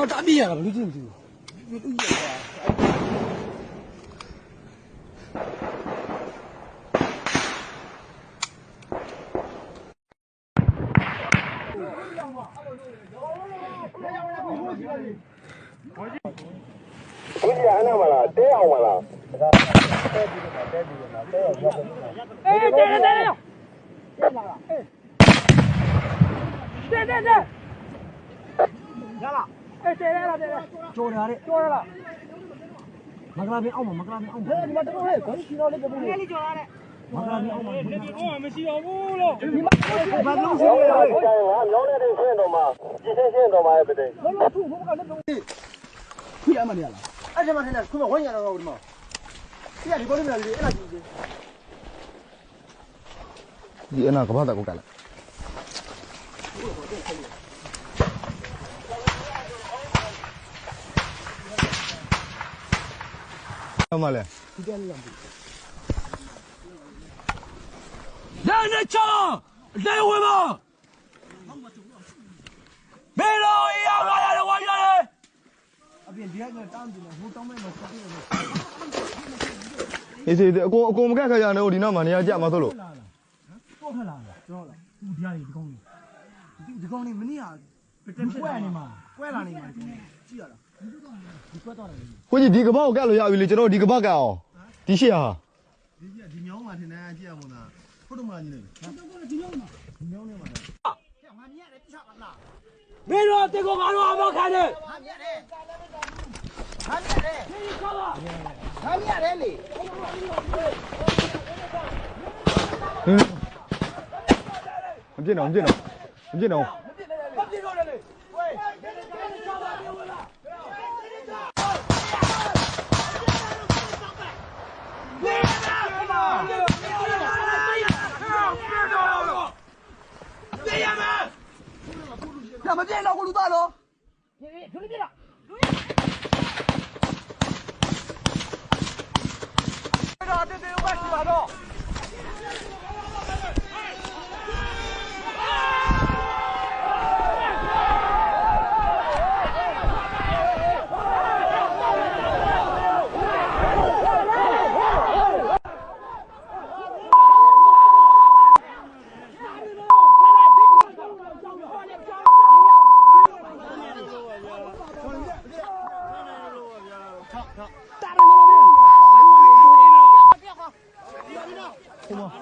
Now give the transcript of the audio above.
啊，咋灭了？就进去。估计俺那么了，这样么了？哎，在了，在了。在在在。来了。 လိုကြည့်မသိဘူးကြော်တာတဲ့ကြော်ရလားမကလာပင်အောက်မှာမကလာပင်အောက်မှာဒီမှာတော့ဟဲ့ခေါင်းချီတော့လေးကပူလေးကြော်ရတယ်မကလာပင်အောက်မှာဒီမှာတော့မရှိတော့ဘူးလို့ဒီမှာဘာလို့ရှိလဲဟဲ့ငါလောင်းနေတဲ့ဆင်းတော်မှာဒီဆင်းဆင်းတော်မှာပဲတဲ့လောလောသူ့ဘုကလည်းတော့ခွေးအမနေရလားအဲ့ဒီမှာထင်တယ်ခွေးမဝိုင်းရတော့ဒီမှာဒီကဒီကောလေးမလားဒီအဲ့လားကြည့်ကြည့်ဒီအနာကဘာတာကိုကလာ မလဲဒီကလေးလားလက်နဲ့ချလဲဝင်ပါမေလိုရရလာရဝါရတယ်အပြင်ဒီကတန်းတယ်ဟိုတောင်းမဲ့မဆက်ပြည့်လို့အေးစေအကုန်အကုန်မကက်ခရနေဟိုဒီနောက်မှာနေရာကြမှာဆိုလို့လာလားတော့ထလာလားကျွန်တော်လားသူဒီကနေဒီကောင်းလေးဒီဒီကောင်းလေးမနေ့ကကွဲနေမှာကွဲလာနေမှာကြည့်ရတာဒီ ကွဲတော့တယ်ကိုကြီးဒီကပောက်ကိုကက်လို့ရပြီလေကျွန်တော်ဒီကပောက်ကက်အောင်ဒီရှေ့ဟာဒီကြီးဒီမြောင်းမှာထင်တယ်ကြည့်ရမလားဟုတ်တော့မလားကြီးလေမင်းတို့တေကိုငါတို့အမခံတယ်မပြစ်တော့မပြစ်တော့မပြစ်တော့မ ဒါမပြည့်တော့ကိုလူသားတော့ပြေပြေသူလေးပြေလား။အဲ့တော့တေတေဘက်ရှိပါ 打人了没？打人了！